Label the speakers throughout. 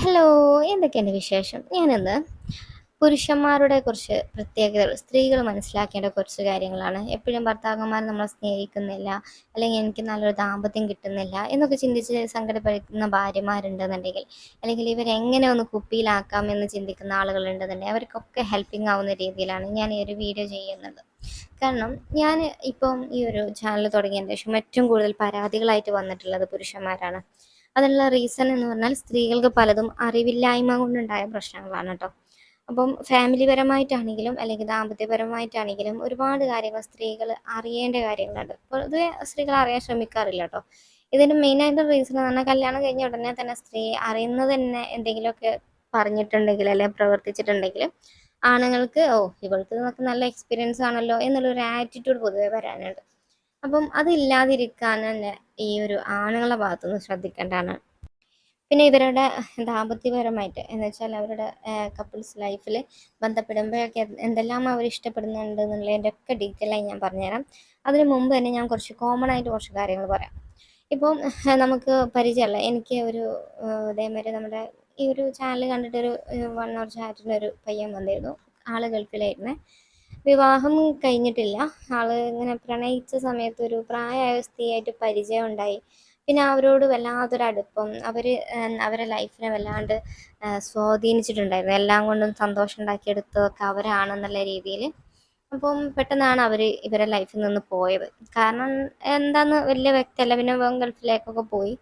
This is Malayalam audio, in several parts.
Speaker 1: ഹലോ എന്തൊക്കെയാണ് വിശേഷം? ഞാനിന്ന് പുരുഷന്മാരുടെ കുറച്ച് പ്രത്യേകതകൾ സ്ത്രീകൾ മനസ്സിലാക്കേണ്ട കുറച്ച് കാര്യങ്ങളാണ്. എപ്പോഴും ഭർത്താക്കന്മാർ നമ്മളെ സ്നേഹിക്കുന്നില്ല അല്ലെങ്കിൽ എനിക്ക് നല്ലൊരു ദാമ്പത്യം കിട്ടുന്നില്ല എന്നൊക്കെ ചിന്തിച്ച് സങ്കടപ്പെടുന്ന ഭാര്യമാരുണ്ടെന്നുണ്ടെങ്കിൽ അല്ലെങ്കിൽ ഇവരെങ്ങനെ ഒന്ന് കുപ്പിയിലാക്കാം എന്ന് ചിന്തിക്കുന്ന ആളുകളുണ്ടെന്നുണ്ടെങ്കിൽ അവർക്കൊക്കെ ഹെൽപ്പിംഗ് ആവുന്ന രീതിയിലാണ് ഞാൻ ഈ ഒരു വീഡിയോ ചെയ്യുന്നത്. കാരണം ഞാൻ ഇപ്പം ഈ ഒരു ചാനൽ തുടങ്ങിയതിന് ശേഷം ഏറ്റവും കൂടുതൽ പരാതികളായിട്ട് വന്നിട്ടുള്ളത് പുരുഷന്മാരാണ്. അതിനുള്ള റീസൺ എന്ന് പറഞ്ഞാൽ സ്ത്രീകൾക്ക് പലതും അറിവില്ലായ്മ കൊണ്ടുണ്ടായ പ്രശ്നങ്ങളാണ് കേട്ടോ അപ്പം ഫാമിലി പരമായിട്ടാണെങ്കിലും അല്ലെങ്കിൽ ദാമ്പത്യപരമായിട്ടാണെങ്കിലും ഒരുപാട് കാര്യങ്ങൾ സ്ത്രീകൾ അറിയേണ്ട കാര്യങ്ങളുണ്ട്. പൊതുവെ സ്ത്രീകൾ അറിയാൻ ശ്രമിക്കാറില്ല കേട്ടോ ഇതിന് മെയിനായിട്ട് റീസൺ എന്ന് പറഞ്ഞാൽ കല്യാണം കഴിഞ്ഞ ഉടനെ തന്നെ സ്ത്രീ അറിയുന്നത് തന്നെ എന്തെങ്കിലുമൊക്കെ പറഞ്ഞിട്ടുണ്ടെങ്കിൽ അല്ലെങ്കിൽ പ്രവർത്തിച്ചിട്ടുണ്ടെങ്കിൽ ആണുങ്ങൾക്ക് ഓ ഇവൾക്ക് നമുക്ക് നല്ല എക്സ്പീരിയൻസ് ആണല്ലോ എന്നുള്ളൊരു ആറ്റിറ്റ്യൂഡ് പൊതുവെ വരാനുണ്ട്. അപ്പം അതില്ലാതിരിക്കാൻ തന്നെ ഈ ഒരു ആണുങ്ങളുടെ ഭാഗത്തുനിന്ന് ശ്രദ്ധിക്കേണ്ടതാണ്. പിന്നെ ഇവരുടെ ദാമ്പത്യപരമായിട്ട് എന്ന് വെച്ചാൽ അവരുടെ കപ്പിൾസ് ലൈഫിൽ ബന്ധപ്പെടുമ്പോഴൊക്കെ എന്തെല്ലാം അവർ ഇഷ്ടപ്പെടുന്നുണ്ട് എന്നുള്ളതിന്റെ ഒക്കെ ഡീറ്റെയിൽ ഞാൻ പറഞ്ഞുതരാം. അതിന് മുമ്പ് തന്നെ ഞാൻ കുറച്ച് കോമൺ ആയിട്ട് കുറച്ച് കാര്യങ്ങൾ പറയാം. ഇപ്പം നമുക്ക് പരിചയമല്ല എനിക്ക് ഒരു ഇതേമാതിരി നമ്മുടെ ഈ ഒരു ചാനൽ കണ്ടിട്ടൊരു വൺ അവർ ചാറ്റിന്റെ ഒരു പയ്യൻ വന്നിരുന്നു. ആൾ ഗൾഫിലായിരുന്നേ. വിവാഹം കഴിഞ്ഞിട്ടില്ല. ആൾ ഇങ്ങനെ പ്രണയിച്ച സമയത്ത് ഒരു പ്രായമായ സ്ത്രീയായിട്ട് പരിചയം ഉണ്ടായി. പിന്നെ അവരോട് വല്ലാത്തൊരു അടുപ്പം. അവർ അവരെ ലൈഫിനെ വല്ലാണ്ട് സ്വാധീനിച്ചിട്ടുണ്ടായിരുന്നു. എല്ലാം കൊണ്ടും സന്തോഷം ഉണ്ടാക്കിയെടുത്തതൊക്കെ അവരാണെന്നുള്ള രീതിയിൽ അപ്പം പെട്ടെന്നാണ് അവർ ഇവരെ ലൈഫിൽ നിന്ന് പോയത്. കാരണം എന്താന്ന് വലിയ വ്യക്തിയല്ല പിന്നെ ഗൾഫിലേക്കൊക്കെ പോയി.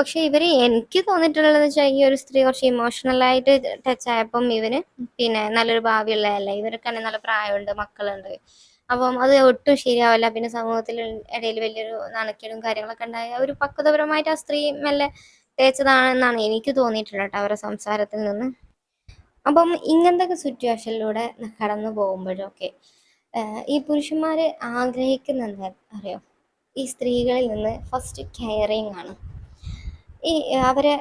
Speaker 1: പക്ഷെ ഇവർ എനിക്ക് തോന്നിയിട്ടുള്ളത് വെച്ചാൽ ഈ ഒരു സ്ത്രീ കുറച്ച് ഇമോഷണലായിട്ട് ടച്ച് ആയപ്പം ഇവന് പിന്നെ നല്ലൊരു ഭാവിയുള്ളതല്ല? തന്നെ നല്ല പ്രായമുണ്ട് മക്കളുണ്ട്. അപ്പം അത് ഒട്ടും ശരിയാവില്ല. പിന്നെ സമൂഹത്തിൽ ഇടയിൽ വലിയൊരു നാണക്കേടും കാര്യങ്ങളൊക്കെ ഉണ്ടായ ഒരു പക്വതപരമായിട്ട് ആ സ്ത്രീ മെല്ലെ തേച്ചതാണെന്നാണ് എനിക്ക് തോന്നിയിട്ടുള്ളത് അവരുടെ സംസാരത്തിൽ നിന്ന്. അപ്പം ഇങ്ങനത്തെ സിറ്റുവേഷനിലൂടെ കടന്നു പോകുമ്പോഴൊക്കെ ഈ പുരുഷന്മാർ ആഗ്രഹിക്കുന്ന അറിയോ? ഈ സ്ത്രീകളിൽ നിന്ന് ഫസ്റ്റ് കെയറിങ് ആണ്. ഈ അവരെ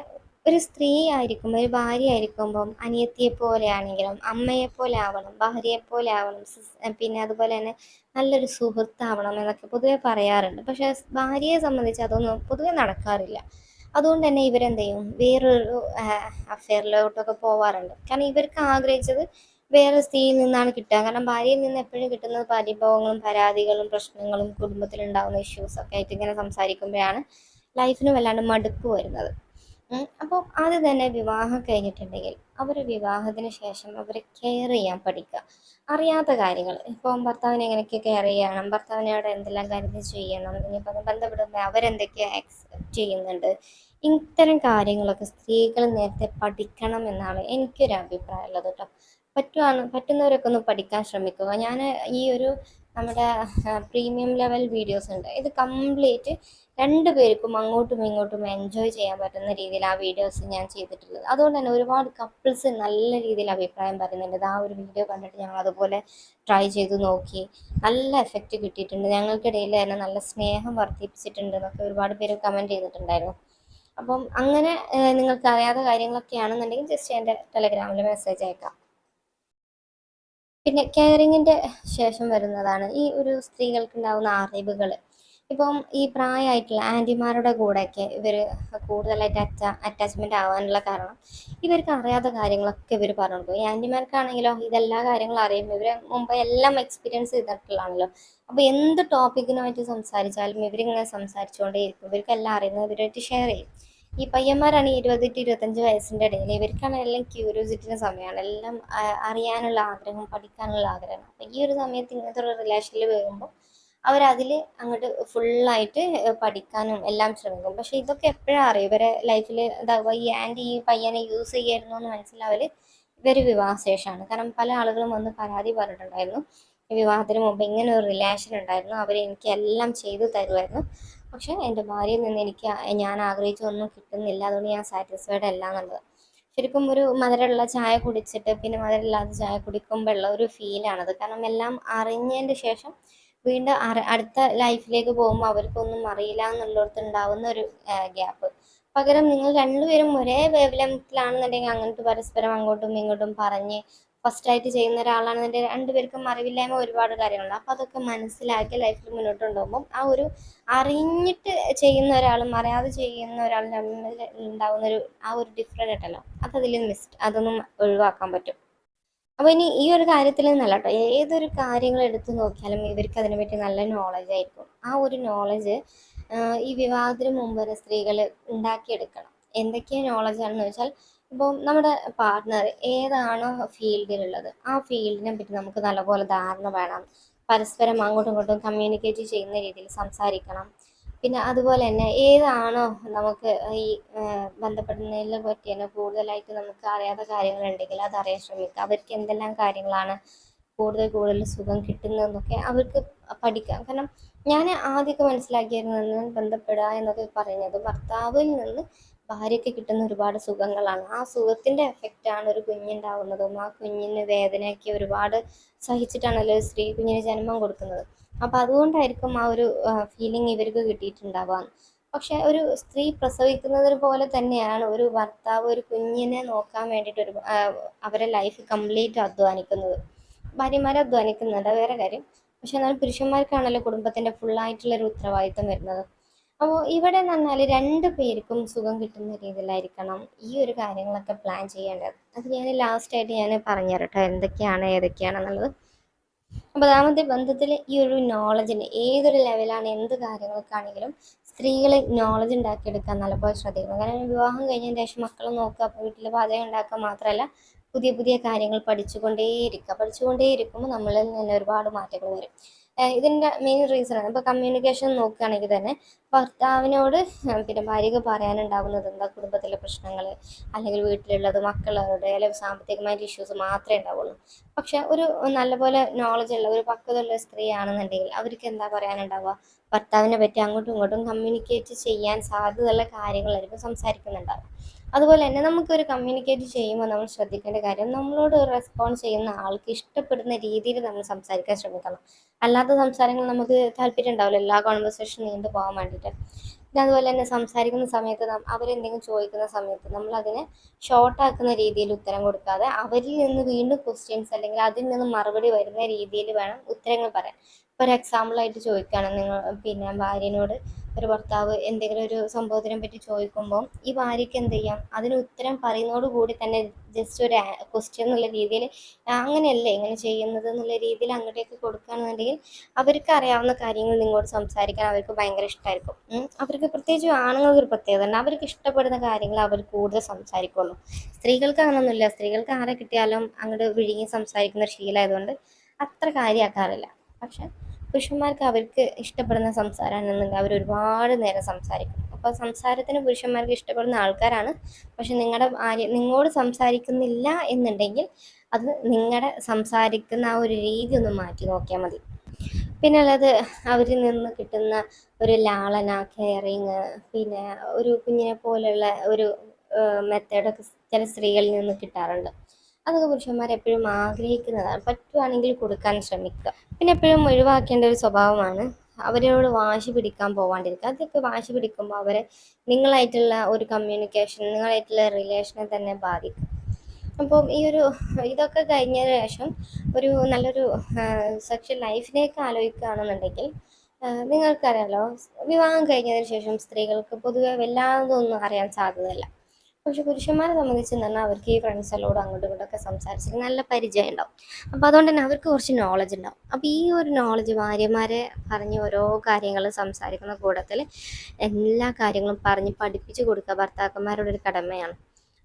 Speaker 1: ഒരു സ്ത്രീ ആയിരിക്കും ഒരു ഭാര്യ ആയിരിക്കുമ്പം അനിയത്തിയെ പോലെ ആണെങ്കിലും അമ്മയെ പോലെ ആവണം ഭാര്യയെ പോലെ ആവണം പിന്നെ അതുപോലെ തന്നെ നല്ലൊരു സുഹൃത്താവണം എന്നൊക്കെ പൊതുവെ പറയാറുണ്ട്. പക്ഷെ ഭാര്യയെ സംബന്ധിച്ച് അതൊന്നും പൊതുവെ നടക്കാറില്ല. അതുകൊണ്ട് തന്നെ ഇവരെന്ത് ചെയ്യും വേറൊരു അഫെയറിലോട്ടൊക്കെ പോവാറുണ്ട്. കാരണം ഇവർക്ക് ആഗ്രഹിച്ചത് വേറെ സ്ത്രീയിൽ നിന്നാണ് കിട്ടുക. കാരണം ഭാര്യയിൽ നിന്ന് എപ്പോഴും കിട്ടുന്നത് പരിഭവങ്ങളും പരാതികളും പ്രശ്നങ്ങളും കുടുംബത്തിലുണ്ടാകുന്ന ഇഷ്യൂസൊക്കെ ആയിട്ട് ഇങ്ങനെ സംസാരിക്കുമ്പോഴാണ് ലൈഫിന് വല്ലാണ്ട് മടുപ്പ് വരുന്നത്. അപ്പോൾ അത് തന്നെ വിവാഹം കഴിഞ്ഞിട്ടുണ്ടെങ്കിൽ അവർ വിവാഹത്തിന് ശേഷം അവരെ കെയർ ചെയ്യാൻ പഠിക്കുക. അറിയാത്ത കാര്യങ്ങൾ. ഇപ്പം ഭർത്താവിനെ എങ്ങനെയൊക്കെ കെയർ ചെയ്യണം? ഭർത്താവിനെ അവിടെ എന്തെല്ലാം കാര്യങ്ങൾ ചെയ്യണം? ഇനിയിപ്പോൾ ബന്ധപ്പെടുമ്പോൾ അവരെന്തൊക്കെ ആക്സെപ്റ്റ് ചെയ്യുന്നുണ്ട്? ഇത്തരം കാര്യങ്ങളൊക്കെ സ്ത്രീകൾ നേരത്തെ പഠിക്കണം എന്നാണ് എനിക്കൊരു അഭിപ്രായം ഉള്ളത് കേട്ടോ. പറ്റുവാണ് പറ്റുന്നവരൊക്കെ ഒന്ന് പഠിക്കാൻ ശ്രമിക്കുക. ഞാൻ ഈ ഒരു നമ്മുടെ പ്രീമിയം ലെവൽ വീഡിയോസ് ഉണ്ട്. ഇത് കംപ്ലീറ്റ് രണ്ട് പേർക്കും അങ്ങോട്ടും ഇങ്ങോട്ടും എൻജോയ് ചെയ്യാൻ പറ്റുന്ന രീതിയിൽ ആ വീഡിയോസ് ഞാൻ ചെയ്തിട്ടുള്ളത്. അതുകൊണ്ട് തന്നെ ഒരുപാട് കപ്പിൾസ് നല്ല രീതിയിൽ അഭിപ്രായം പറയുന്നുണ്ട്. ആ ഒരു വീഡിയോ കണ്ടിട്ട് ഞങ്ങൾ അതുപോലെ ട്രൈ ചെയ്ത് നോക്കി. നല്ല എഫക്റ്റ് കിട്ടിയിട്ടുണ്ട്. ഞങ്ങൾക്കിടയിൽ തന്നെ നല്ല സ്നേഹം വർദ്ധിപ്പിച്ചിട്ടുണ്ട് എന്നൊക്കെ ഒരുപാട് പേര് കമന്റ് ചെയ്തിട്ടുണ്ടായിരുന്നു. അപ്പം അങ്ങനെ നിങ്ങൾക്ക് അറിയാത്ത കാര്യങ്ങളൊക്കെ ആണെന്നുണ്ടെങ്കിൽ ജസ്റ്റ് എന്റെ ടെലഗ്രാമിൽ മെസ്സേജ് അയക്കാം. പിന്നെ കെയറിങ്ങിന്റെ ശേഷം വരുന്നതാണ് ഈ ഒരു സ്ത്രീകൾക്ക് ഉണ്ടാകുന്ന അറിവുകൾ ഇപ്പം ഈ പ്രായമായിട്ടുള്ള ആന്റിമാരുടെ കൂടെയൊക്കെ ഇവർ കൂടുതലായിട്ട് അറ്റ അറ്റാച്ച്മെന്റ് ആവാനുള്ള കാരണം ഇവർക്ക് അറിയാത്ത കാര്യങ്ങളൊക്കെ ഇവർ പറഞ്ഞു കൊടുക്കും ഈ ആന്റിമാർക്കാണെങ്കിലോ ഇതെല്ലാ കാര്യങ്ങളും അറിയും. ഇവർ മുമ്പ് എല്ലാം എക്സ്പീരിയൻസ് ചെയ്തിട്ടുള്ളതാണല്ലോ. അപ്പോൾ എന്ത് ടോപ്പിക്കിനുമായിട്ട് സംസാരിച്ചാലും ഇവരിങ്ങനെ സംസാരിച്ചുകൊണ്ടേയിരിക്കും. ഇവർക്ക് എല്ലാം അറിയുന്നത് ഇവരായിട്ട് ഷെയർ ചെയ്യും. ഈ പയ്യന്മാരാണ് ഇരുപത് ടു ഇരുപത്തഞ്ച് വയസ്സിന്റെ ഇടയിൽ. ഇവർക്കാണ് എല്ലാം ക്യൂരിയോസിറ്റിന്റെ സമയമാണ്. എല്ലാം അറിയാനുള്ള ആഗ്രഹം പഠിക്കാനുള്ള ആഗ്രഹം. അപ്പം ഈ ഒരു സമയത്ത് ഇങ്ങനത്തെ ഒരു റിലേഷനിൽ വരുമ്പോൾ അവരതിൽ അങ്ങോട്ട് ഫുള്ളായിട്ട് പഠിക്കാനും എല്ലാം ശ്രമിക്കും. പക്ഷെ ഇതൊക്കെ എപ്പോഴാണ് അറിയും? ഇവരെ ലൈഫിൽ എന്താ ഈ ആന്റി ഈ പയ്യനെ യൂസ് ചെയ്യായിരുന്നു എന്ന് മനസ്സിലാവൽ ഇവർ വിവാഹശേഷമാണ് കാരണം പല ആളുകളും വന്ന് പരാതി പറഞ്ഞിട്ടുണ്ടായിരുന്നു. വിവാഹത്തിന് മുമ്പ് ഇങ്ങനെ ഒരു റിലേഷൻ ഉണ്ടായിരുന്നു. അവർ എനിക്ക് എല്ലാം ചെയ്തു തരുമായിരുന്നു പക്ഷെ എന്റെ ഭാര്യയിൽ നിന്ന് എനിക്ക് ഞാൻ ആഗ്രഹിച്ചൊന്നും കിട്ടുന്നില്ല. അതുകൊണ്ട് ഞാൻ സാറ്റിസ്ഫൈഡ് അല്ല എന്നുള്ളത്. ശരിക്കും ഒരു മധുരമുള്ള ചായ കുടിച്ചിട്ട് പിന്നെ മധുരമില്ലാത്ത ചായ കുടിക്കുമ്പോഴുള്ള ഒരു ഫീലാണത് കാരണം എല്ലാം അറിഞ്ഞതിന്റെ ശേഷം വീണ്ടും അടുത്ത ലൈഫിലേക്ക് പോകുമ്പോൾ അവർക്കൊന്നും അറിയില്ല എന്നുള്ളിടത്ത് ഒരു ഗ്യാപ്പ് പകരം നിങ്ങൾ രണ്ടുപേരും ഒരേ വേവ് ലെങ്ത്തിലാണെന്നുണ്ടെങ്കിൽ അങ്ങോട്ട് പരസ്പരം അങ്ങോട്ടും ഇങ്ങോട്ടും പറഞ്ഞ് ഫസ്റ്റായിട്ട് ചെയ്യുന്ന ഒരാളാണെന്നുണ്ടെങ്കിൽ രണ്ടുപേർക്കും അറിവില്ലായ്മ ഒരുപാട് കാര്യങ്ങളുണ്ട്. അപ്പോൾ അതൊക്കെ മനസ്സിലാക്കി ലൈഫിൽ മുന്നോട്ട് കൊണ്ടുപോകുമ്പം ആ ഒരു അറിഞ്ഞിട്ട് ചെയ്യുന്ന ഒരാളും അറിയാതെ ചെയ്യുന്ന ഒരാളും തമ്മിൽ ഉണ്ടാകുന്ന ഒരു ആ ഒരു ഡിഫറെന്റ് ഉണ്ടല്ലോ അതതിൽ മിസ് അതൊന്നും ഒഴിവാക്കാൻ പറ്റും. അപ്പോൾ ഇനി ഈ ഒരു കാര്യത്തിൽ നിന്നല്ല കേട്ടോ. ഏതൊരു കാര്യങ്ങൾ എടുത്തു നോക്കിയാലും ഇവർക്ക് അതിനെപ്പറ്റി നല്ല നോളജ് ആയിരിക്കും. ആ ഒരു നോളജ് ഈ വിവാഹത്തിന് മുമ്പ് സ്ത്രീകൾ ഉണ്ടാക്കിയെടുക്കണം. എന്തൊക്കെ നോളജ് ആണെന്ന് വെച്ചാൽ ഇപ്പോൾ നമ്മുടെ പാർട്ട്ണർ ഏതാണോ ഫീൽഡിലുള്ളത് ആ ഫീൽഡിനെ പറ്റി നമുക്ക് നല്ലപോലെ ധാരണ വേണം. പരസ്പരം അങ്ങോട്ടും ഇങ്ങോട്ടും കമ്മ്യൂണിക്കേറ്റ് ചെയ്യുന്ന രീതിയിൽ സംസാരിക്കണം. പിന്നെ അതുപോലെ തന്നെ ഏതാണോ നമുക്ക് ഈ ബന്ധപ്പെടുന്നതിനെ പറ്റി തന്നെ കൂടുതലായിട്ട് നമുക്ക് അറിയാത്ത കാര്യങ്ങളുണ്ടെങ്കിൽ അതറിയാൻ ശ്രമിക്കുക. അവർക്ക് എന്തെല്ലാം കാര്യങ്ങളാണ് കൂടുതൽ കൂടുതൽ സുഖം കിട്ടുന്നതെന്നൊക്കെ അവർക്ക് പഠിക്കാം. കാരണം ഞാൻ ആദ്യമൊക്കെ മനസ്സിലാക്കിയിരുന്നത് ബന്ധപ്പെടുക എന്നൊക്കെ പറയുന്നത് ഭർത്താവിൽ നിന്ന് ഭാര്യയ്ക്ക് കിട്ടുന്ന ഒരുപാട് സുഖങ്ങളാണ്. ആ സുഖത്തിന്റെ എഫക്റ്റാണ് ഒരു കുഞ്ഞുണ്ടാവുന്നതും ആ കുഞ്ഞിന് വേദനയൊക്കെ ഒരുപാട് സഹിച്ചിട്ടാണല്ലോ സ്ത്രീ കുഞ്ഞിന് ജന്മം കൊടുക്കുന്നത്. അപ്പോൾ അതുകൊണ്ടായിരിക്കും ആ ഒരു ഫീലിംഗ് ഇവർക്ക് കിട്ടിയിട്ടുണ്ടാവാം പക്ഷെ ഒരു സ്ത്രീ പ്രസവിക്കുന്നത് പോലെ തന്നെയാണ് ഒരു ഭർത്താവ് ഒരു കുഞ്ഞിനെ നോക്കാൻ വേണ്ടിയിട്ട് ഒരു അവരെ ലൈഫ് കംപ്ലീറ്റ് അധ്വാനിക്കുന്നത്. ഭാര്യമാരെ അധ്വാനിക്കുന്നുണ്ട് വേറെ കാര്യം. പക്ഷെ എന്നാൽ പുരുഷന്മാർക്കാണല്ലോ കുടുംബത്തിന്റെ ഫുള്ളായിട്ടുള്ളൊരു ഉത്തരവാദിത്തം വരുന്നത്. അപ്പോൾ ഇവിടെ എന്ന് രണ്ട് പേർക്കും സുഖം കിട്ടുന്ന രീതിയിലായിരിക്കണം ഈ ഒരു കാര്യങ്ങളൊക്കെ പ്ലാൻ ചെയ്യേണ്ടത്. അത് ഞാൻ ലാസ്റ്റായിട്ട് ഞാൻ പറഞ്ഞു തരട്ടെ എന്തൊക്കെയാണ് ഏതൊക്കെയാണെന്നുള്ളത്. അതാമത്തെ ബന്ധത്തിൽ ഈ ഒരു നോളജിന് ഏതൊരു ലെവലാണ് എന്ത് കാര്യങ്ങൾക്കാണെങ്കിലും സ്ത്രീകൾ നോളജ് ഉണ്ടാക്കിയെടുക്കാൻ നല്ലപോലെ ശ്രദ്ധിക്കണം. കാരണം വിവാഹം കഴിഞ്ഞതിന് ശേഷം മക്കളെ നോക്കുക അപ്പോൾ വീട്ടിൽ പാചകം ഉണ്ടാക്കുക മാത്രമല്ല പുതിയ പുതിയ കാര്യങ്ങൾ പഠിച്ചുകൊണ്ടേയിരിക്കുക. പഠിച്ചുകൊണ്ടേയിരിക്കുമ്പോൾ നമ്മളിൽ നിന്ന് ഒരുപാട് മാറ്റങ്ങൾ വരും. ഇതിന്റെ മെയിൻ റീസൺ ഇപ്പോൾ കമ്മ്യൂണിക്കേഷൻ നോക്കുകയാണെങ്കിൽ തന്നെ ഭർത്താവിനോട് പിന്നെ ഭാര്യയ്ക്ക് പറയാനുണ്ടാകുന്നത് എന്താ? കുടുംബത്തിലെ പ്രശ്നങ്ങൾ അല്ലെങ്കിൽ വീട്ടിലുള്ളത് മക്കളുടെ അല്ലെങ്കിൽ സാമ്പത്തികമായിട്ട് ഇഷ്യൂസ് മാത്രമേ ഉണ്ടാവുള്ളൂ. പക്ഷെ ഒരു നല്ലപോലെ നോളജ് ഉള്ള ഒരു പക്കതുള്ള സ്ത്രീ ആണെന്നുണ്ടെങ്കിൽ അവർക്ക് എന്താ പറയാനുണ്ടാവുക? ഭർത്താവിനെ പറ്റി അങ്ങോട്ടും ഇങ്ങോട്ടും കമ്മ്യൂണിക്കേറ്റ് ചെയ്യാൻ സാധ്യതയുള്ള കാര്യങ്ങളായിരിക്കും സംസാരിക്കുന്നുണ്ടാവുക. അതുപോലെ തന്നെ നമുക്കൊരു കമ്മ്യൂണിക്കേറ്റ് ചെയ്യുമ്പോൾ നമ്മൾ ശ്രദ്ധിക്കേണ്ട കാര്യം നമ്മളോട് റെസ്പോൺസ് ചെയ്യുന്ന ആൾക്ക് ഇഷ്ടപ്പെടുന്ന രീതിയിൽ നമ്മൾ സംസാരിക്കാൻ ശ്രമിക്കണം. അല്ലാത്ത സംസാരങ്ങൾ നമുക്ക് താല്പര്യം ഉണ്ടാവില്ല. എല്ലാ കോൺവെർസേഷൻ നീണ്ടു പോകാൻ വേണ്ടിയിട്ട്. പിന്നെ അതുപോലെ തന്നെ സംസാരിക്കുന്ന സമയത്ത് അവരെന്തെങ്കിലും ചോദിക്കുന്ന സമയത്ത് നമ്മൾ അതിനെ ഷോർട്ടാക്കുന്ന രീതിയിൽ ഉത്തരം കൊടുക്കാതെ അവരിൽ നിന്ന് വീണ്ടും ക്വസ്റ്റ്യൻസ് അല്ലെങ്കിൽ അതിൽ നിന്ന് മറുപടി വരുന്ന രീതിയിൽ വേണം ഉത്തരങ്ങൾ പറയാൻ. ഒരു എക്സാമ്പിളായിട്ട് ചോദിക്കുകയാണ് നിങ്ങൾ പിന്നെ ഭാര്യനോട് ഒരു ഭർത്താവ് എന്തെങ്കിലും ഒരു സംഭവത്തിനെ പറ്റി ചോദിക്കുമ്പോൾ ഈ ഭാര്യയ്ക്ക് എന്ത് ചെയ്യാം? അതിന് ഉത്തരം പറയുന്നതോടുകൂടി തന്നെ ജസ്റ്റ് ഒരു ക്വസ്റ്റ്യൻ എന്നുള്ള രീതിയിൽ അങ്ങനെയല്ലേ ഇങ്ങനെ ചെയ്യുന്നത് എന്നുള്ള രീതിയിൽ അങ്ങോട്ടേക്ക് കൊടുക്കുകയാണെന്നുണ്ടെങ്കിൽ അവർക്ക് അറിയാവുന്ന കാര്യങ്ങൾ നിങ്ങളോട് സംസാരിക്കാൻ അവർക്ക് ഭയങ്കര ഇഷ്ടമായിരിക്കും അവർക്ക് പ്രത്യേകിച്ച് ആണുങ്ങൾക്ക് ഒരു പ്രത്യേകത ഉണ്ട് അവർക്ക് ഇഷ്ടപ്പെടുന്ന കാര്യങ്ങൾ അവർ കൂടുതൽ സംസാരിക്കുള്ളൂ. സ്ത്രീകൾക്ക് അങ്ങനൊന്നുമില്ല സ്ത്രീകൾക്ക് ആരെ കിട്ടിയാലും അങ്ങോട്ട് വിഴുങ്ങി സംസാരിക്കുന്ന ശീലമായതുകൊണ്ട് അത്ര കാര്യമാക്കാറില്ല. പക്ഷെ പുരുഷന്മാർക്ക് അവർക്ക് ഇഷ്ടപ്പെടുന്ന സംസാരമാണെന്നുണ്ടെങ്കിൽ അവർ ഒരുപാട് നേരം സംസാരിക്കും. അപ്പോൾ സംസാരത്തിന് പുരുഷന്മാർക്ക് ഇഷ്ടപ്പെടുന്ന ആൾക്കാരാണ്. പക്ഷെ നിങ്ങളുടെ ആര്യ നിങ്ങളോട് സംസാരിക്കുന്നില്ല എന്നുണ്ടെങ്കിൽ അത് നിങ്ങളുടെ സംസാരിക്കുന്ന ആ ഒരു രീതി ഒന്ന് മാറ്റി നോക്കിയാൽ മതി. പിന്നെ ഉള്ളത് അവരിൽ നിന്ന് കിട്ടുന്ന ഒരു ലാളന കെയറിങ് പിന്നെ ഒരു കുഞ്ഞിനെ പോലെയുള്ള ഒരു മെത്തേഡൊക്കെ ചില സ്ത്രീകളിൽ നിന്ന് കിട്ടാറുണ്ട്. അതൊക്കെ പുരുഷന്മാർ എപ്പോഴും ആഗ്രഹിക്കുന്നതാണ്. പറ്റുവാണെങ്കിൽ കൊടുക്കാൻ ശ്രമിക്കുക. പിന്നെ എപ്പോഴും ഒഴിവാക്കേണ്ട ഒരു സ്വഭാവമാണ്. അവരോട് വാശി പിടിക്കാൻ പോവാണ്ടിരിക്കുക. അതൊക്കെ വാശി പിടിക്കുമ്പോൾ അവരെ നിങ്ങളായിട്ടുള്ള ഒരു കമ്മ്യൂണിക്കേഷൻ നിങ്ങളായിട്ടുള്ള റിലേഷനെ തന്നെ ബാധിക്കും. അപ്പം ഈ ഒരു ഇതൊക്കെ കഴിഞ്ഞതിന് ശേഷം ഒരു നല്ലൊരു സെക്ഷൽ ലൈഫിലേക്ക് ആലോചിക്കുകയാണെന്നുണ്ടെങ്കിൽ നിങ്ങൾക്കറിയാലോ വിവാഹം കഴിഞ്ഞതിന് ശേഷം സ്ത്രീകൾക്ക് പൊതുവെ വല്ലാതൊന്നും അറിയാൻ സാധ്യതയില്ല. പക്ഷെ പുരുഷന്മാരെ സംബന്ധിച്ച് പറഞ്ഞാൽ അവർക്ക് ഈ ഫ്രണ്ട്സിലോട് അങ്ങോട്ടും ഇങ്ങോട്ടൊക്കെ സംസാരിച്ചിട്ട് നല്ല പരിചയം ഉണ്ടാവും. അപ്പോൾ അതുകൊണ്ട് തന്നെ അവർക്ക് കുറച്ച് നോളജ് ഉണ്ടാവും. അപ്പോൾ ഈ ഒരു നോളജ് ഭാര്യമാരെ പറഞ്ഞ് ഓരോ കാര്യങ്ങൾ സംസാരിക്കുന്ന കൂട്ടത്തിൽ എല്ലാ കാര്യങ്ങളും പറഞ്ഞ് പഠിപ്പിച്ചു കൊടുക്കുക ഭർത്താക്കന്മാരുടെ ഒരു കടമയാണ്.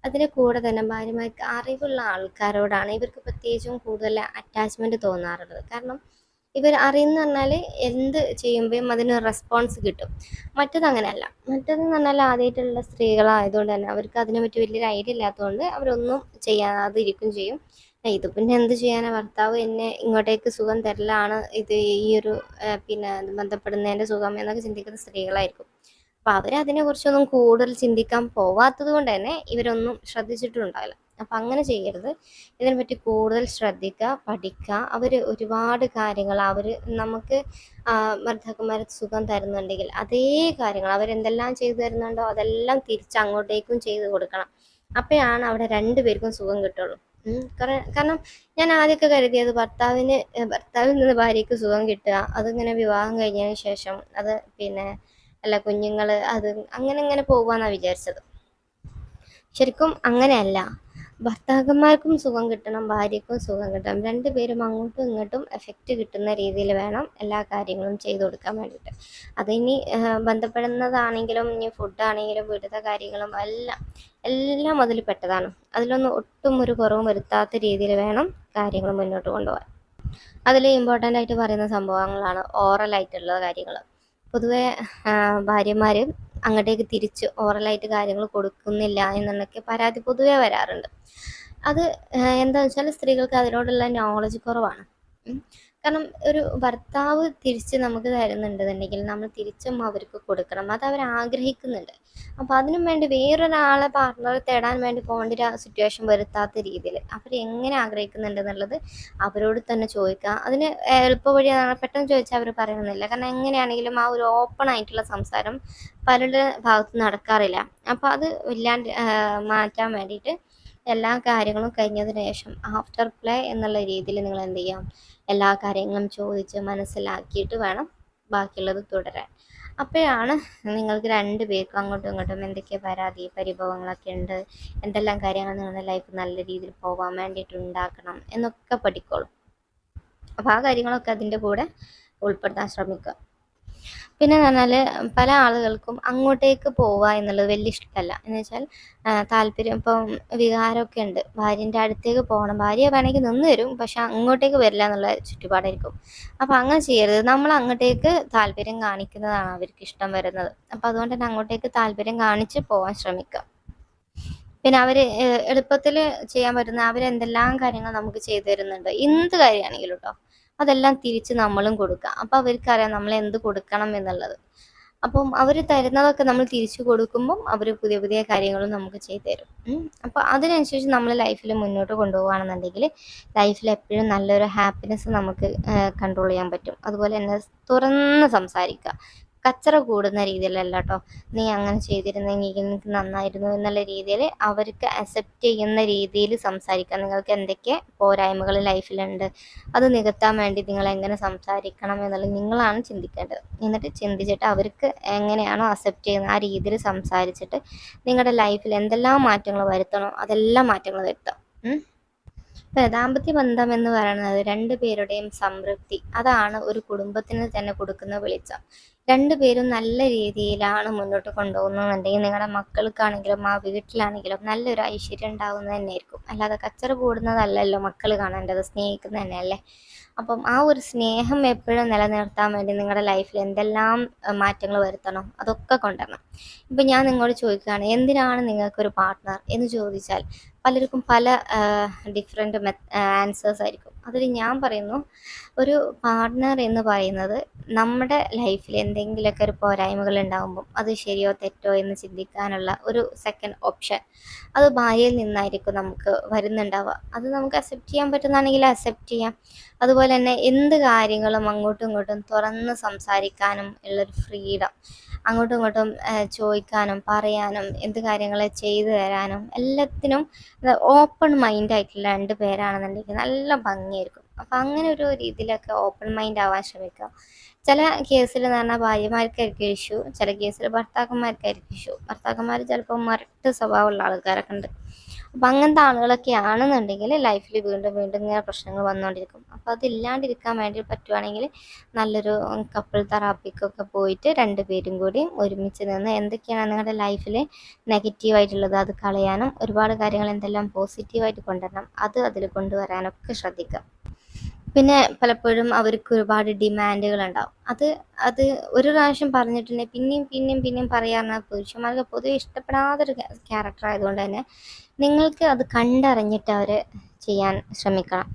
Speaker 1: അതിന്റെ കൂടെ തന്നെ ഭാര്യമാർക്ക് അറിവുള്ള ആൾക്കാരോടാണ് ഇവർക്ക് പ്രത്യേകിച്ചും കൂടുതൽ അറ്റാച്ച്മെന്റ് തോന്നാറുള്ളത്. കാരണം ഇവർ അറിയുന്ന പറഞ്ഞാൽ എന്ത് ചെയ്യുമ്പോഴും അതിനൊരു റെസ്പോൺസ് കിട്ടും. മറ്റത് അങ്ങനെയല്ല മറ്റതെന്ന് പറഞ്ഞാൽ ആദ്യമായിട്ടുള്ള സ്ത്രീകളായതുകൊണ്ട് തന്നെ അവർക്ക് അതിനെപ്പറ്റി വലിയൊരു ഐഡിയ ഇല്ലാത്തതുകൊണ്ട് അവരൊന്നും ചെയ്യാതിരിക്കും ചെയ്യും. ഇത് പിന്നെ എന്ത് ചെയ്യാനാ? ഭർത്താവ് എന്നെ ഇങ്ങോട്ടേക്ക് സുഖം തരലാണ്. ഇത് ഈ ഒരു പിന്നെ ബന്ധപ്പെടുന്നതിന്റെ സുഖം എന്നൊക്കെ ചിന്തിക്കുന്ന സ്ത്രീകളായിരിക്കും. അപ്പോൾ അവരതിനെക്കുറിച്ചൊന്നും കൂടുതൽ ചിന്തിക്കാൻ പോവാത്തത് കൊണ്ട് തന്നെ ഇവരൊന്നും ശ്രദ്ധിച്ചിട്ടുണ്ടാവില്ല. അപ്പം അങ്ങനെ ചെയ്യരുത്. ഇതിനെപ്പറ്റി കൂടുതൽ ശ്രദ്ധിക്കുക പഠിക്കുക. അവർ ഒരുപാട് കാര്യങ്ങൾ അവർ നമുക്ക് ഭർത്താക്കന്മാരെ സുഖം തരുന്നുണ്ടെങ്കിൽ അതേ കാര്യങ്ങൾ അവരെന്തെല്ലാം ചെയ്തു തരുന്നുണ്ടോ അതെല്ലാം തിരിച്ച് അങ്ങോട്ടേക്കും ചെയ്തു കൊടുക്കണം. അപ്പോഴാണ് അവിടെ രണ്ടുപേർക്കും സുഖം കിട്ടുള്ളൂ. കാരണം ഞാൻ ആദ്യമൊക്കെ കരുതിയത് ഭർത്താവിന് ഭർത്താവിൽ നിന്ന് ഭാര്യയ്ക്ക് സുഖം കിട്ടുക. അതിങ്ങനെ വിവാഹം കഴിഞ്ഞതിന് ശേഷം അത് പിന്നെ അല്ല കുഞ്ഞുങ്ങൾ അത് അങ്ങനെ അങ്ങനെ പോകുകയെന്നാണ് വിചാരിച്ചത്. ശരിക്കും അങ്ങനെയല്ല. ഭർത്താക്കന്മാർക്കും സുഖം കിട്ടണം ഭാര്യക്കും സുഖം കിട്ടണം. രണ്ടുപേരും അങ്ങോട്ടും ഇങ്ങോട്ടും എഫക്റ്റ് കിട്ടുന്ന രീതിയിൽ വേണം എല്ലാ കാര്യങ്ങളും ചെയ്തു കൊടുക്കാൻ വേണ്ടിയിട്ട്. അതിനി ബന്ധപ്പെടുന്നതാണെങ്കിലും ഇനി ഫുഡാണെങ്കിലും വീട്ടിലത്തെ കാര്യങ്ങളും എല്ലാം എല്ലാം അതിൽ പെട്ടതാണ്. അതിലൊന്നും ഒട്ടും ഒരു കുറവും വരുത്താത്ത രീതിയിൽ വേണം കാര്യങ്ങൾ മുന്നോട്ട് കൊണ്ടുപോകാൻ. അതിൽ ഇമ്പോർട്ടന്റ് ആയിട്ട് പറയുന്ന സംഭവങ്ങളാണ് ഓറലായിട്ടുള്ള കാര്യങ്ങൾ പൊതുവേ ഭാര്യമാർ അങ്ങോട്ടേക്ക് തിരിച്ച് ഓറലായിട്ട് കാര്യങ്ങൾ കൊടുക്കുന്നില്ല എന്നൊക്കെ പരാതി പൊതുവേ വരാറുണ്ട് അത് എന്താ വെച്ചാൽ സ്ത്രീകൾക്ക് അതിനോടുള്ള നോളജ് കുറവാണ്. കാരണം ഒരു ഭർത്താവ് തിരിച്ച് നമുക്ക് തരുന്നുണ്ടെന്നുണ്ടെങ്കിൽ നമ്മൾ തിരിച്ചും അവർക്ക് കൊടുക്കണം. അത് അവർ ആഗ്രഹിക്കുന്നുണ്ട്. അപ്പോൾ അതിനും വേണ്ടി വേറൊരാളെ പാർട്ട്ണറെ തേടാൻ വേണ്ടി പോകേണ്ട ഒരു സിറ്റുവേഷൻ വരുത്താത്ത രീതിയിൽ അവർ എങ്ങനെ ആഗ്രഹിക്കുന്നുണ്ട് എന്നുള്ളത് അവരോട് തന്നെ ചോദിക്കുക. അതിന് എളുപ്പ വഴിയാണ് പെട്ടെന്ന് ചോദിച്ചാൽ അവർ പറയുന്നില്ല. കാരണം എങ്ങനെയാണെങ്കിലും ആ ഒരു ഓപ്പൺ ആയിട്ടുള്ള സംസാരം പലരുടെ ഭാഗത്ത് നടക്കാറില്ല. അപ്പോൾ അത് ഇല്ലാണ്ട് മാറ്റാൻ വേണ്ടിയിട്ട് എല്ലാ കാര്യങ്ങളും കഴിഞ്ഞതിന് ശേഷം ആഫ്റ്റർ പ്ലേ എന്നുള്ള രീതിയിൽ നിങ്ങൾ എന്ത് ചെയ്യാം? എല്ലാ കാര്യങ്ങളും ചോദിച്ച് മനസ്സിലാക്കിയിട്ട് വേണം ബാക്കിയുള്ളത് തുടരാൻ. അപ്പോഴാണ് നിങ്ങൾക്ക് രണ്ട് പേർക്കും അങ്ങോട്ടും ഇങ്ങോട്ടും എന്തൊക്കെ പരാതി പരിഭവങ്ങളൊക്കെ ഉണ്ട് എന്തെല്ലാം കാര്യങ്ങൾ നിങ്ങളുടെ ലൈഫ് നല്ല രീതിയിൽ പോകാൻ വേണ്ടിയിട്ട് ഉണ്ടാക്കണം എന്നൊക്കെ പഠിക്കോളും. അപ്പോൾ ആ കാര്യങ്ങളൊക്കെ അതിന്റെ കൂടെ ഉൾപ്പെടുത്താൻ ശ്രമിക്കുക. പിന്നെ എന്ന് പറഞ്ഞാൽ പല ആളുകൾക്കും അങ്ങോട്ടേക്ക് പോവുക എന്നുള്ളത് വലിയ ഇഷ്ടമല്ല എന്ന് വെച്ചാൽ താല്പര്യം ഇപ്പം വികാരമൊക്കെ ഉണ്ട്. ഭാര്യന്റെ അടുത്തേക്ക് പോകണം. ഭാര്യ വേണമെങ്കിൽ നിന്ന് തരും പക്ഷെ അങ്ങോട്ടേക്ക് വരില്ല എന്നുള്ള ചുറ്റുപാടായിരിക്കും അപ്പോൾ അങ്ങനെ ചെയ്യരുത്. നമ്മൾ അങ്ങോട്ടേക്ക് താല്പര്യം കാണിക്കുന്നതാണ് അവർക്ക് ഇഷ്ടം വരുന്നത്. അപ്പോൾ അതുകൊണ്ട് തന്നെ അങ്ങോട്ടേക്ക് താല്പര്യം കാണിച്ച് പോകാൻ ശ്രമിക്കുക. പിന്നെ അവർ എളുപ്പത്തിൽ ചെയ്യാൻ പറ്റുന്ന അവരെന്തെല്ലാം കാര്യങ്ങൾ നമുക്ക് ചെയ്തു തരുന്നുണ്ട്. എന്ത് കാര്യമാണെങ്കിലും കേട്ടോ അതെല്ലാം തിരിച്ച് നമ്മളും കൊടുക്കുക അപ്പോൾ അവർക്കറിയാം നമ്മൾ എന്ത് കൊടുക്കണം എന്നുള്ളത്. അപ്പം അവർ തരുന്നതൊക്കെ നമ്മൾ തിരിച്ചു കൊടുക്കുമ്പം അവർ പുതിയ പുതിയ കാര്യങ്ങളും നമുക്ക് ചെയ്തു തരും. അപ്പോൾ അതിനനുസരിച്ച് നമ്മൾ ലൈഫിൽ മുന്നോട്ട് കൊണ്ടുപോകുകയാണെന്നുണ്ടെങ്കിൽ ലൈഫിൽ എപ്പോഴും നല്ലൊരു ഹാപ്പിനെസ് നമുക്ക് കൺട്രോൾ ചെയ്യാൻ പറ്റും. അതുപോലെ തന്നെ തുറന്ന് സംസാരിക്കുക. കച്ചറ കൂടുന്ന രീതിയിലല്ല കേട്ടോ നീ അങ്ങനെ ചെയ്തിരുന്നെങ്കിൽ എനിക്ക് നന്നായിരുന്നു എന്നുള്ള രീതിയിൽ അവർക്ക് അക്സെപ്റ്റ് ചെയ്യുന്ന രീതിയിൽ സംസാരിക്കുക നിങ്ങൾക്ക് എന്തൊക്കെ പോരായ്മകൾ ലൈഫിലുണ്ട്? അത് നികത്താൻ വേണ്ടി നിങ്ങൾ എങ്ങനെ സംസാരിക്കണം എന്നുള്ളത് നിങ്ങളാണ് ചിന്തിക്കേണ്ടത്. എന്നിട്ട് ചിന്തിച്ചിട്ട് അവർക്ക് എങ്ങനെയാണോ അക്സെപ്റ്റ് ചെയ്യുന്നത് ആ രീതിയിൽ സംസാരിച്ചിട്ട് നിങ്ങളുടെ ലൈഫിൽ എന്തെല്ലാം മാറ്റങ്ങൾ വരുത്തണോ അതെല്ലാം മാറ്റങ്ങൾ വരുത്താം. ദാമ്പത്യ ബന്ധം എന്ന് പറയുന്നത് രണ്ടു പേരുടെയും സംതൃപ്തി. അതാണ് ഒരു കുടുംബത്തിന് തന്നെ കൊടുക്കുന്ന വെളിച്ചം. രണ്ടുപേരും നല്ല രീതിയിലാണ് മുന്നോട്ട് കൊണ്ടുപോകുന്നതെന്നുണ്ടെങ്കിൽ നിങ്ങളുടെ മക്കൾക്കാണെങ്കിലും ആ വീട്ടിലാണെങ്കിലും നല്ലൊരു ഐശ്വര്യം ഉണ്ടാകുന്നത് തന്നെയായിരിക്കും. അല്ലാതെ കച്ചറ കൂടുന്നതല്ലല്ലോ മക്കൾ കാണേണ്ടത് സ്നേഹിക്കുന്നത് തന്നെയല്ലേ? അപ്പം ആ ഒരു സ്നേഹം എപ്പോഴും നിലനിർത്താൻ വേണ്ടി നിങ്ങളുടെ ലൈഫിൽ എന്തെല്ലാം മാറ്റങ്ങൾ വരുത്തണം അതൊക്കെ കൊണ്ടുവരണം. ഇപ്പം ഞാൻ നിങ്ങളോട് ചോദിക്കുകയാണ് എന്തിനാണ് നിങ്ങൾക്കൊരു പാർട്ട്ണർ എന്ന് ചോദിച്ചാൽ പലർക്കും പല ഡിഫറെന്റ് മെ ആൻസേഴ്സ് ആയിരിക്കും. അതിൽ ഞാൻ പറയുന്നു ഒരു പാർട്ട്ണർ എന്ന് പറയുന്നത് നമ്മുടെ ലൈഫിൽ എന്തെങ്കിലുമൊക്കെ ഒരു പോരായ്മകൾ ഉണ്ടാകുമ്പം അത് ശരിയോ തെറ്റോ എന്ന് ചിന്തിക്കാനുള്ള ഒരു സെക്കൻഡ് ഓപ്ഷൻ അത് ഭാര്യയിൽ നിന്നായിരിക്കും നമുക്ക് വരുന്നുണ്ടാവുക. അത് നമുക്ക് അക്സെപ്റ്റ് ചെയ്യാൻ പറ്റുന്നതാണെങ്കിൽ അക്സെപ്റ്റ് ചെയ്യാം. അതുപോലെ തന്നെ എന്ത് കാര്യങ്ങളും അങ്ങോട്ടും ഇങ്ങോട്ടും തുറന്ന് സംസാരിക്കാനും ഉള്ളൊരു ഫ്രീഡം അങ്ങോട്ടും ഇങ്ങോട്ടും ചോദിക്കാനും പറയാനും എന്ത് കാര്യങ്ങളെ ചെയ്തു തരാനും എല്ലാത്തിനും ഓപ്പൺ മൈൻഡ് ആയിട്ടുള്ള രണ്ട് പേരാണെന്നുണ്ടെങ്കിൽ നല്ല ഭംഗിയായിരിക്കും. അപ്പം അങ്ങനെ ഒരു രീതിയിലൊക്കെ ഓപ്പൺ മൈൻഡ് ആവാൻ ശ്രമിക്കുക ചില കേസിൽ എന്ന് പറഞ്ഞാൽ ഭാര്യമാർക്കായിരിക്കും ഇഷ്യൂ ചില കേസിൽ ഭർത്താക്കന്മാർക്കായിരിക്കും ഇഷ്യൂ ഭർത്താക്കന്മാർ ചിലപ്പോൾ മരട്ട് സ്വഭാവമുള്ള ആൾക്കാരൊക്കെ ഉണ്ട്. അപ്പം അങ്ങനത്തെ ആളുകളൊക്കെ ആണെന്നുണ്ടെങ്കിൽ ലൈഫിൽ വീണ്ടും വീണ്ടും ഇങ്ങനെ പ്രശ്നങ്ങൾ വന്നുകൊണ്ടിരിക്കും അപ്പോൾ അതില്ലാണ്ടിരിക്കാൻ വേണ്ടി പറ്റുവാണെങ്കിൽ നല്ലൊരു കപ്പിൾ തെറാപ്പിക്കൊക്കെ പോയിട്ട് രണ്ടുപേരും കൂടി ഒരുമിച്ച് നിന്ന് എന്തൊക്കെയാണ് നിങ്ങളുടെ ലൈഫിൽ നെഗറ്റീവായിട്ടുള്ളത് അത് കളയാനും ഒരുപാട് കാര്യങ്ങൾ എന്തെല്ലാം പോസിറ്റീവായിട്ട് കൊണ്ടുവരണം അത് അതിൽ കൊണ്ടുവരാനൊക്കെ ശ്രദ്ധിക്കുക. പിന്നെ പലപ്പോഴും അവർക്ക് ഒരുപാട് ഡിമാൻഡുകൾ ഉണ്ടാവും അത് അത് ഒരു പ്രാവശ്യം പറഞ്ഞിട്ടുണ്ടെങ്കിൽ പിന്നെയും പിന്നെയും പിന്നെയും പറയാറുണ്ട് പുരുഷന്മാർക്ക് പൊതുവെ ഇഷ്ടപ്പെടാത്തൊരു ക്യാരക്ടർ ആയതുകൊണ്ട് തന്നെ നിങ്ങൾക്ക് അത് കണ്ടറിഞ്ഞിട്ട് അവർ ചെയ്യാൻ ശ്രമിക്കണം.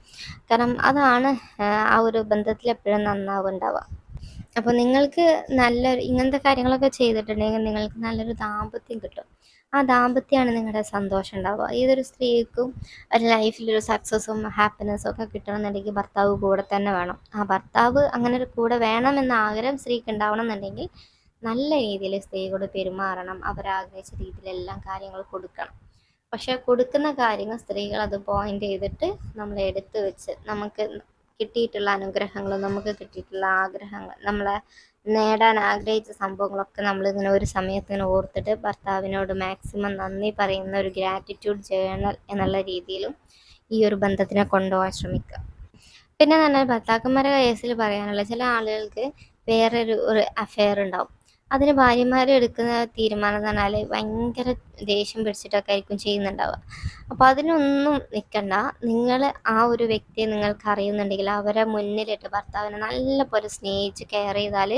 Speaker 1: കാരണം അതാണ് ആ, ഒരു ബന്ധത്തിൽ എപ്പോഴും നന്നാവുണ്ടാവുക. അപ്പോൾ നിങ്ങൾക്ക് നല്ലൊരു ഇങ്ങനത്തെ കാര്യങ്ങളൊക്കെ ചെയ്തിട്ടുണ്ടെങ്കിൽ നിങ്ങൾക്ക് നല്ലൊരു ദാമ്പത്യം കിട്ടും. ആ ദാമ്പത്യമാണ് നിങ്ങളുടെ സന്തോഷം ഉണ്ടാവുക ഏതൊരു സ്ത്രീക്കും ഒരു ലൈഫിലൊരു സക്സസ്സും ഹാപ്പിനെസ്സും ഒക്കെ കിട്ടണമെന്നുണ്ടെങ്കിൽ ഭർത്താവ് കൂടെ തന്നെ വേണം. ആ ഭർത്താവ് അങ്ങനെ ഒരു കൂടെ വേണമെന്ന ആഗ്രഹം സ്ത്രീക്ക് ഉണ്ടാവണം എന്നുണ്ടെങ്കിൽ നല്ല രീതിയിൽ സ്ത്രീയോട് പെരുമാറണം. അവരാഗ്രഹിച്ച രീതിയിലെല്ലാം കാര്യങ്ങൾ കൊടുക്കണം. പക്ഷെ കൊടുക്കുന്ന കാര്യങ്ങൾ സ്ത്രീകൾ അത് പോയിന്റ് ചെയ്തിട്ട് നമ്മൾ എടുത്തു വെച്ച് നമുക്ക് കിട്ടിയിട്ടുള്ള അനുഗ്രഹങ്ങളും നമുക്ക് കിട്ടിയിട്ടുള്ള ആഗ്രഹങ്ങൾ നമ്മളെ നേടാൻ ആഗ്രഹിച്ച സംഭവങ്ങളൊക്കെ നമ്മളിങ്ങനെ ഒരു സമയത്ത് ഇങ്ങനെ ഓർത്തിട്ട് ഭർത്താവിനോട് മാക്സിമം നന്ദി പറയുന്ന ഒരു ഗ്രാറ്റിറ്റ്യൂഡ് ജേണൽ എന്നുള്ള രീതിയിലും ഈ ഒരു ബന്ധത്തിനെ കൊണ്ടുപോകാൻ ശ്രമിക്കുക. പിന്നെ തന്നെ ഭർത്താക്കന്മാരുടെ കേസിൽ പറയാനുള്ള ചില ആളുകൾക്ക് വേറൊരു ഒരു അഫെയർ ഉണ്ടാവും. അതിന് ഭാര്യമാർ എടുക്കുന്ന തീരുമാനം എന്ന് പറഞ്ഞാൽ ഭയങ്കര ദേഷ്യം പിടിച്ചിട്ടൊക്കെ ആയിരിക്കും ചെയ്യുന്നുണ്ടാവുക. അപ്പോൾ അതിനൊന്നും നിൽക്കണ്ട. നിങ്ങൾ ആ ഒരു വ്യക്തിയെ നിങ്ങൾക്ക് അറിയുന്നുണ്ടെങ്കിൽ അവരെ മുന്നിലിട്ട് ഭർത്താവിനെ നല്ല പോലെ സ്നേഹിച്ച് കെയർ ചെയ്താൽ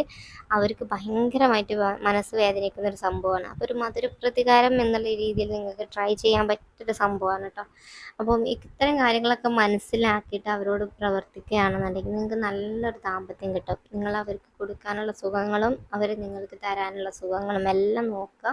Speaker 1: അവർക്ക് ഭയങ്കരമായിട്ട് മനസ്സ് വേദനിക്കുന്ന ഒരു സംഭവമാണ്. അപ്പോൾ ഒരു മധുര പ്രതികാരം എന്നുള്ള രീതിയിൽ നിങ്ങൾക്ക് ട്രൈ ചെയ്യാൻ പറ്റൊരു സംഭവമാണ് കേട്ടോ അപ്പം ഇത്തരം കാര്യങ്ങളൊക്കെ മനസ്സിലാക്കിയിട്ട് അവരോട് പ്രവർത്തിക്കുകയാണെന്നുണ്ടെങ്കിൽ നിങ്ങൾക്ക് നല്ലൊരു ദാമ്പത്യം കിട്ടും. നിങ്ങൾ അവർക്ക് കൊടുക്കാനുള്ള സുഖങ്ങളും അവർ നിങ്ങൾക്ക് തരാനുള്ള സുഖങ്ങളും എല്ലാം നോക്കുക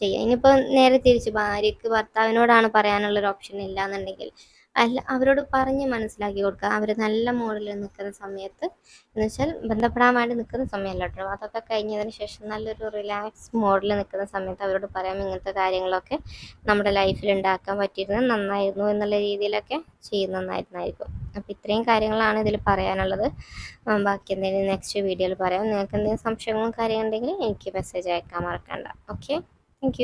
Speaker 1: ചെയ്യുക ഇനിയിപ്പോൾ നേരെ തിരിച്ച് ഭാര്യയ്ക്ക് ഭർത്താവിനോടാണ് പറയാനുള്ളൊരു ഓപ്ഷൻ ഇല്ല എന്നുണ്ടെങ്കിൽ അല്ല അവരോട് പറഞ്ഞ് മനസ്സിലാക്കി കൊടുക്കുക. അവർ നല്ല മോഡിൽ നിൽക്കുന്ന സമയത്ത് എന്ന് വെച്ചാൽ ബന്ധപ്പെടാൻ വേണ്ടി നിൽക്കുന്ന സമയമല്ല കേട്ടോ. അതൊക്കെ കഴിഞ്ഞതിന് ശേഷം നല്ലൊരു റിലാക്സ് മോഡിൽ നിൽക്കുന്ന സമയത്ത് അവരോട് പറയാം ഇങ്ങനത്തെ കാര്യങ്ങളൊക്കെ നമ്മുടെ ലൈഫിൽ ഉണ്ടാക്കാൻ പറ്റിയിരുന്നത് നന്നായിരുന്നു എന്നുള്ള രീതിയിലൊക്കെ ചെയ്യുന്നത് നന്നായിരുന്നായിരിക്കും. അപ്പോൾ ഇത്രയും കാര്യങ്ങളാണ് ഇതിൽ പറയാനുള്ളത്. ബാക്കി എന്തെങ്കിലും നെക്സ്റ്റ് വീഡിയോയിൽ പറയാം. നിങ്ങൾക്ക് എന്തെങ്കിലും സംശയങ്ങളും കാര്യങ്ങളുണ്ടെങ്കിൽ എനിക്ക് മെസ്സേജ് അയക്കാൻ മറക്കണ്ട. Okay thank